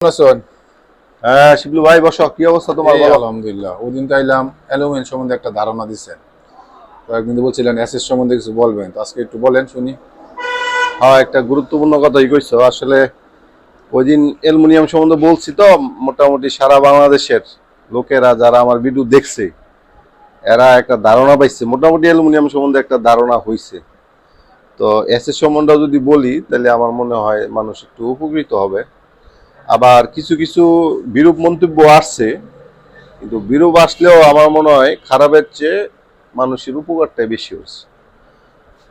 আছেন? হ্যাঁ শিবলু ভাই বসো। কি অবস্থা তোমার? বলো। আলহামদুলিল্লাহ ওদিন চাইলাম অ্যালুমিন সম্বন্ধে একটা ধারণা দিচ্ছেন তো একদিন তো বলছিলেন অ্যাসেস সম্বন্ধে কিছু বলবেন। তো আজকে একটু বলেন শুনি। হ্যাঁ একটা গুরুত্বপূর্ণ কথাই কইছো। আসলে ওই দিন অ্যালুমিনিয়াম সম্বন্ধে বলছি তো মোটামুটি সারা বাংলাদেশের লোকেরা যারা আমার ভিডিও দেখছে এরা একটা ধারণা পাইছে। মোটামুটি অ্যালুমিনিয়াম সম্বন্ধে একটা ধারণা হইছে। তো এসএস সম্বন্ধে যদি বলি তাহলে আমার মনে হয় মানুষ একটু উপকৃত হবে। আবার কিছু কিছু বিরূপ মন্তব্য আসছে, কিন্তু বিরূপ আসলেও আমার মনে হয় খারাপের চেয়ে মানুষের উপকারটাই বেশি হচ্ছে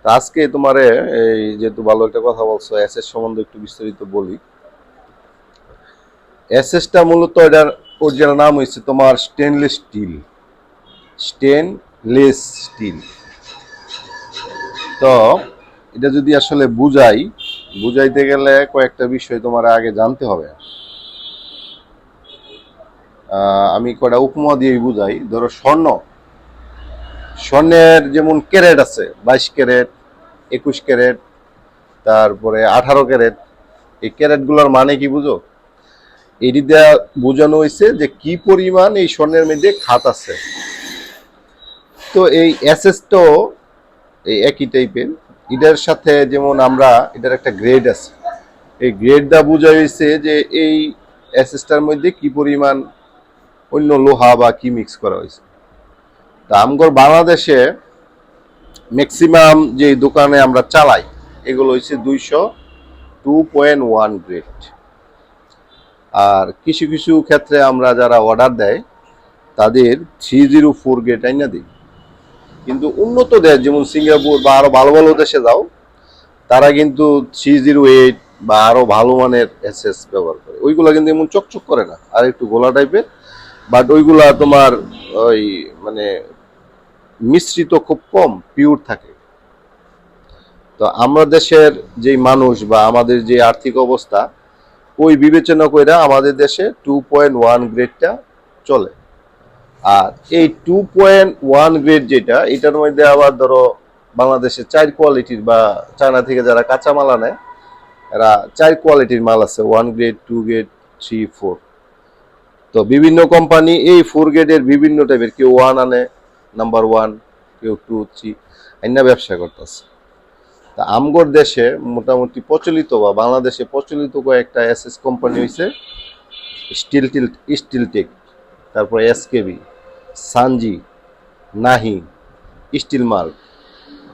তা আজকে তোমারে এই যেহেতু ভালো একটা কথা বলছো, এসএস সম্বন্ধে একটু বিস্তারিত বলি। এসএসটা মূলত এটার অরিজিনাল নাম হয়েছে তোমার স্টেনলেস স্টিল স্টেনলেস স্টিল তো এটা যদি আসলে বুঝাই বুঝাইতে গেলে কয়েকটা বিষয় তোমার আগে জানতে হবে। আমি কয়টা উপমা দিয়েই বুঝাই। ধরো স্বর্ণ। স্বর্ণের যেমন ক্যারেট আছে, বাইশ ক্যারেট, একুশ ক্যারেট, তারপরে আঠারো ক্যারেট। এই ক্যারেটগুলোর মানে কি বুঝো? এটি দেওয়া বোঝানো হয়েছে যে কি পরিমাণ এই স্বর্ণের মধ্যে খাত আছে। তো এই অ্যাসেসটাও এই একই টাইপের এটার সাথে যেমন আমরা, এটার একটা গ্রেড আছে। এই গ্রেডটা বোঝা হয়েছে যে এই অ্যাসেসটার মধ্যে কি পরিমাণ অন্য লোহা বা কি মিক্স করা হয়েছে। তা আমগর বাংলাদেশে ম্যাক্সিমাম যে দোকানে আমরা চালাই, এগুলো হচ্ছে দুইশো টু পয়েন্ট ওয়ান গ্রেড আর কিছু কিছু ক্ষেত্রে আমরা যারা অর্ডার দেয়, তাদের থ্রি জিরো ফোর গ্রেড আইনা দিই। কিন্তু উন্নত দেশ, যেমন সিঙ্গাপুর বা আরও ভালো ভালো দেশে যাও, তারা কিন্তু থ্রি জিরো এইট বা আরও ভালো মানের এসএস ব্যবহার করে। ওইগুলো কিন্তু এমন চকচক করে না, আর একটু গোলা টাইপের বাট ওইগুলা তোমার ওই মানে মিশ্রিত খুব কম পিওর থাকে। তো আমরা দেশের যে মানুষ বা আমাদের যে আর্থিক অবস্থা, ওই বিবেচনা করে আমাদের দেশে টু পয়েন্ট ওয়ান গ্রেডটা চলে। আর এই টু পয়েন্ট ওয়ান গ্রেড যেটা, এটার মধ্যে আবার ধরো বাংলাদেশে চার কোয়ালিটির বা চায়না থেকে যারা কাঁচা মাল আনে, এরা চার কোয়ালিটির মাল আছে one grade two grade three four তো বিভিন্ন কোম্পানি এই ফোর গ্রেডের বিভিন্ন টাইপের কেউ ওয়ান আনে নাম্বার ওয়ান কেউ টু থ্রি আইনা ব্যবসা করতেছে। তা আমগর দেশে মোটামুটি প্রচলিত বা বাংলাদেশে প্রচলিত কয়েকটা এস এস কোম্পানি হয়েছে স্টিল টিল স্টিল টেক তারপরে এসকেবি সানজি, নাহি, স্টিল মার্ক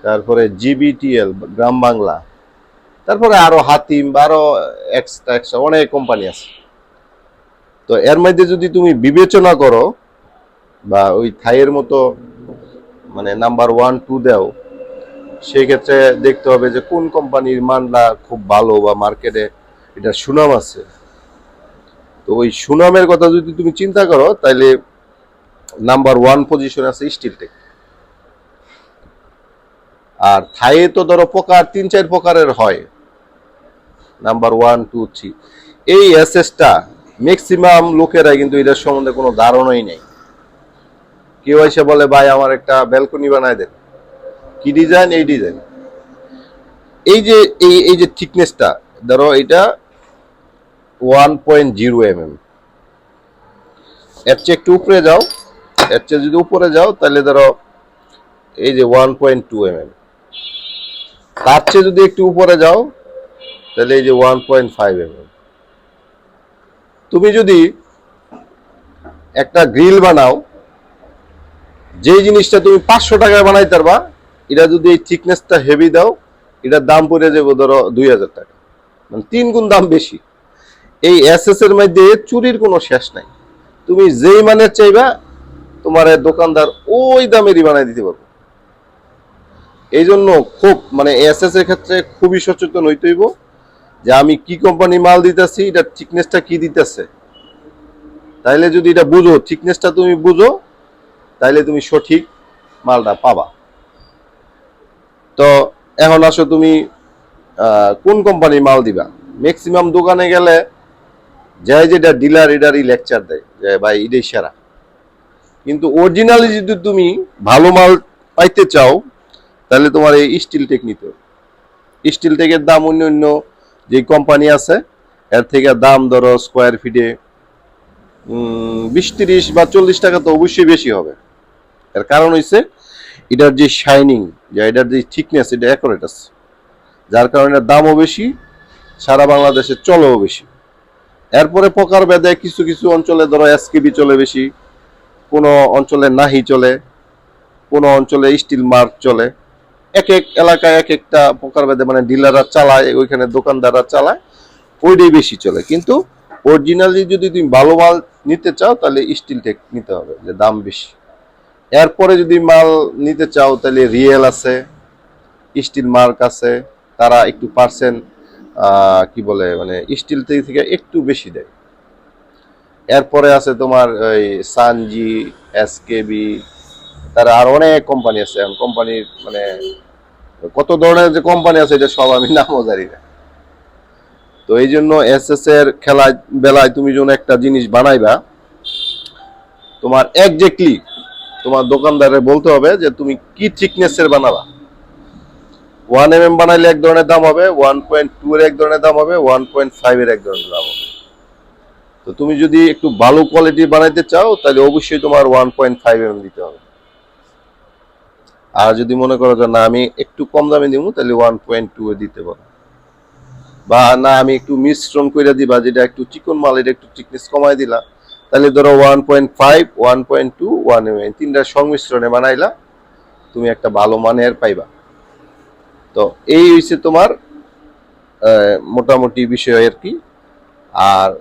তারপরে জিবিটিএল, গ্রাম বাংলা, তারপরে আরও হাতিম বা আরও এক্সট্রা এক্সট্রা অনেক কোম্পানি আছে। তো এর মধ্যে যদি তুমি বিবেচনা করো বা ওই থাইয়ের মতো মানে নাম্বার ওয়ান টু দাও, সেক্ষেত্রে দেখতে হবে যে কোন কোম্পানির মানটা খুব ভালো বা মার্কেটে এটা সুনাম আছে। তো ওই সুনামের কথা যদি তুমি চিন্তা করো তাহলে নাম্বার ওয়ান পজিশন আছে স্টিল টেক। আর থাইয়ে তো ধরো প্রকার, তিন চার প্রকারের হয়। Number one, two, three. এই এসএসটা ম্যাক্সিমাম লোকেরা কিন্তু এটার সম্বন্ধে কোনো ধারণাই নেই। কেউ এসে বলে, ভাই, আমার একটা ব্যালকনি বানায় দেন। কি ডিজাইন এই ডিজাইন এই যে, এই এই যে থিকনেসটা ধরো এটা one point zero M M এর চেয়ে একটু উপরে যাও। এর চেয়ে যদি উপরে যাও, তাহলে ধরো এই যে one point two M M তার চেয়ে যদি একটু উপরে যাও, তাহলে এই যে one point five M M তুমি যদি একটা গ্রিল বানাও যে জিনিসটা তুমি পাঁচশো টাকায় বানাই পারবা, এটা যদি এই থিকনেসটা হেভি দাও, এটার দাম পড়ে যাবে ধরো দুই হাজার টাকা। মানে তিন গুণ দাম বেশি। এই এসএস এর মধ্যে চুরির কোনো শেষ নাই। তুমি যেই মানের চাইবা তোমার দোকানদার ওই দামেরই বানাই দিতে পারব। এই জন্য খুব মানে এসএস এর ক্ষেত্রে খুবই সচেতন হইতে হইব যে আমি কি কোম্পানি মাল দিতেছি, এটা থিকনেসটা কি দিতেছে। তাইলে যদি এটা বুঝো থিকনেসটা তুমি বুঝো, তাইলে তুমি সঠিক মালটা পাবা। তো এখন আসো তুমি কোন কোম্পানির মাল দিবা? ম্যাক্সিমাম দোকানে গেলে যাই যেটা ডিলার এটারই লেকচার দেয় যে, ভাই, এটাই সেরা। কিন্তু অরিজিনালি যদি তুমি ভালো মাল পাইতে চাও, তাহলে তোমার এই স্টিল টেক নিতে স্টিল টেকের দাম অন্য অন্য যে কোম্পানি আছে, এর থেকে দাম ধরো স্কোয়ার ফিটে বিশ তিরিশ বা চল্লিশ টাকা তো অবশ্যই বেশি হবে। এর কারণ হইছে, এটার যে শাইনিং যে এটার যে থিকনেস এটা অ্যাকুরেট আছে। যার কারণে দামও বেশি, সারা বাংলাদেশে চলেও বেশি। এরপরে প্রকার ভেদে কিছু কিছু অঞ্চলে ধরো এসকেবি চলে বেশি। কোনো অঞ্চলে নাহি চলে, কোনো অঞ্চলে স্টিল মার্ক চলে। এক এক এলাকায় এক একটা প্রকার ভেদে মানে ডিলাররা চালায়, ওইখানে দোকানদাররা চালায়, ওইটাই বেশি চলে। কিন্তু অরিজিনালি যদি তুমি ভালো মাল নিতে চাও, তাহলে স্টিল টেক নিতে হবে, যে দাম বেশি। এরপরে যদি মাল নিতে চাও, তাহলে রিয়েল আছে স্টিল মার্ক আছে, তারা একটু পার্সেন্ট কি বলে মানে স্টিল থেকে একটু বেশি দেয়। এরপরে আছে তোমার ওই সানজি, এসকেবি, তারা আর অনেক কোম্পানি আছে কোম্পানির মানে কত ধরনের যে কোম্পানি আছে এটা সব আমি নামও জানি না। তো এই জন্য এস এস এর খেলায় বেলায় তুমি যখন একটা জিনিস বানাইবা, তোমার একজেক্টলি তোমার দোকানদারে বলতে হবে যে তুমি কি থিকনেসের বানাবা। ওয়ান এম এম বানাইলে এক ধরনের দাম হবে ওয়ান পয়েন্ট টু এর এক ধরনের দাম হবে ওয়ান পয়েন্ট ফাইভ এর এক ধরনের দাম হবে। তো তুমি যদি একটু ভালো কোয়ালিটি বানাইতে চাও, তাহলে অবশ্যই তোমার ওয়ান পয়েন্ট ফাইভ এম দিতে হবে। আর যদি মনে করো যে না, আমি একটু কম দামে দিব তাহলে ওয়ান পয়েন্ট টু এ দিতে পারো। বা না, আমি একটু মিশ্রণ করে দিবা, যেটা একটু চিকন মাল, এটা একটু চিকনেস কমাই দিলা, তাহলে ধরো one point five one point two one M তিনটার সংমিশ্রণে বানাইলা, তুমি একটা ভালো মানের পাইবা। তো এই হচ্ছে তোমার মোটামুটি বিষয় আর কি। আর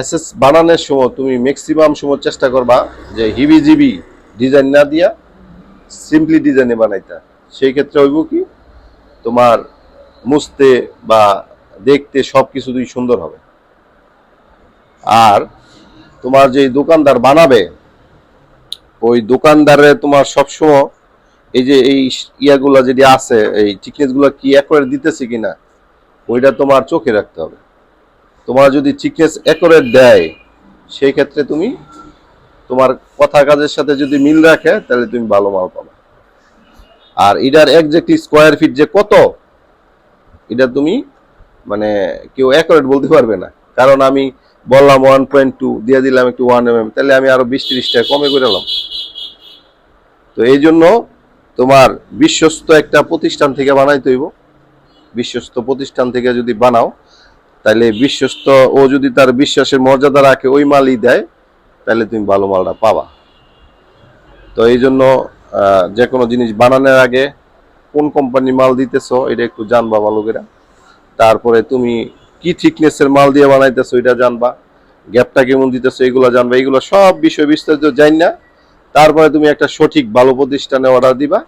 এসএস বানানোর সময় তুমি ম্যাক্সিমাম সময় চেষ্টা করবা যে হিবি জিবি ডিজাইন না দিয়া সিম্পলি ডিজাইনে বানাইতা। সেই ক্ষেত্রে হইব কি, তোমার মুছতে বা দেখতে সব কিছুই সুন্দর হবে। আর তোমার যে দোকানদার বানাবে, ওই দোকানদারে তোমার সবসময় এই যে এই ইয়াগুলা যেটি আছে, এই চিকনেসগুলো কি একরে দিতেছে কিনা, ওইটা তোমার চোখে রাখতে হবে। তোমার যদি চিকনেস একরেট দেয়, সেই ক্ষেত্রে তুমি তোমার কথা কাজের সাথে যদি মিল রাখে, তাহলে তুমি ভালো মাল পাবে। আর এটার একজ্যাক্টলি স্কোয়ার ফিট যে কত, এটা তুমি মানে কেউ অ্যাকুরেট বলতে পারবে না। কারণ আমি বললাম ওয়ান পয়েন্ট টু দিয়ে দিলাম একটু ওয়ান এম এম তাহলে আমি আরও বিশ ত্রিশ টাকা কমে করে এলাম। তো এই জন্য তোমার বিশ্বস্ত একটা প্রতিষ্ঠান থেকে বানাইতে হইব। বিশ্বস্ত প্রতিষ্ঠান থেকে যদি বানাও তাহলে বিশ্বস্ত, ও যদি তার বিশ্বাসের মর্যাদা রাখে, ওই মালই দেয় তাহলে তুমি ভালো মালটা পাবা। তো এই জন্য যে কোনো জিনিস বানানোর আগে কোন কোম্পানির মাল দিতেছ, এটা একটু জানবা ভালো করে। তারপরে তুমি কি থিকনেসের মাল দিয়ে বানাইতেছো, এটা জানবা। গ্যাপটা কেমন দিতেছো, এগুলো জানবা। এগুলো সব বিষয় বিস্তারিত জানি না। তারপরে তুমি একটা সঠিক ভালো প্রতিষ্ঠানে অর্ডার দিবা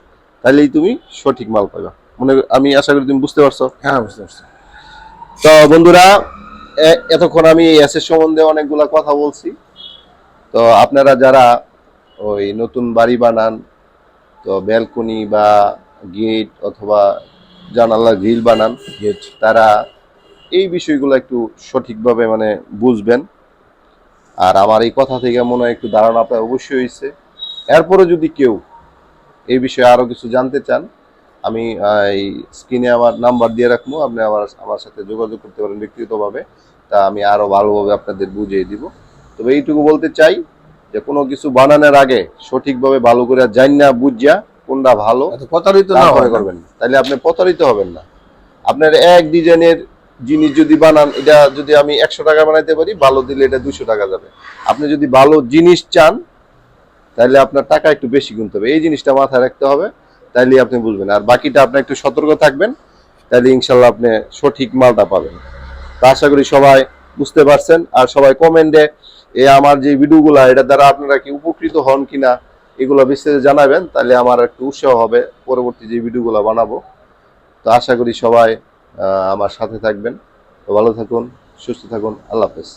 তাহলেই তুমি সঠিক মাল পাবা মনে আমি আশা করি তুমি বুঝতে পারছ। হ্যাঁ বুঝতে পারছি। তো বন্ধুরা এতক্ষণ আমি এসের সম্বন্ধে অনেকগুলা কথা বলছি। তো আপনারা যারা ওই নতুন বাড়ি বানান তো ব্যালকনি বা গেট অথবা জানালা গ্রিল বানান গেট তারা এই বিষয়গুলো একটু সঠিকভাবে মানে বুঝবেন। আর আমার এই কথা থেকে মনে হয় একটু ধারণা আপনার অবশ্যই হয়েছে এরপরে যদি কেউ এই বিষয়ে আরও কিছু জানতে চান আমি এই স্ক্রিনে আমার নাম্বার দিয়ে রাখব আপনি আমার আমার সাথে যোগাযোগ করতে পারেন ব্যক্তিগতভাবে তা আমি আরও ভালোভাবে আপনাদের বুঝিয়ে দিব। তবে এইটুকু বলতে চাই যে কোনো কিছু বানানোর আগে সঠিকভাবে ভালো করে জান না বুঝিয়া কোনটা ভালো প্রতারিত না তারপরে করবেন তাহলে আপনি প্রতারিত হবেন না। আপনার এক ডিজাইনের জিনিস যদি বানান এটা যদি আমি একশো টাকা বানাইতে পারি ভালো দিলে এটা দুশো টাকা যাবে। আপনি যদি ভালো জিনিস চান তাহলে আপনার টাকা একটু বেশি গুনতে হবে। এই জিনিসটা মাথায় রাখতে হবে। তাইলে আপনি বুঝবেন আর বাকিটা আপনি একটু সতর্ক থাকবেন তাহলে ইনশাল্লাহ আপনি সঠিক মালটা পাবেন। তা আশা করি সবাই বুঝতে পারছেন, আর সবাই কমেন্টে এ আমার যে ভিডিওগুলো, এটা দ্বারা আপনারা কি উপকৃত হন কিনা, এগুলো বিস্তারিত জানাবেন তাহলে আমার একটু উৎসাহ হবে পরবর্তী যে ভিডিওগুলো বানাবো। তো আশা করি সবাই আমার সাথে থাকবেন। তো ভালো থাকুন, সুস্থ থাকুন, আল্লাহ হাফেজ।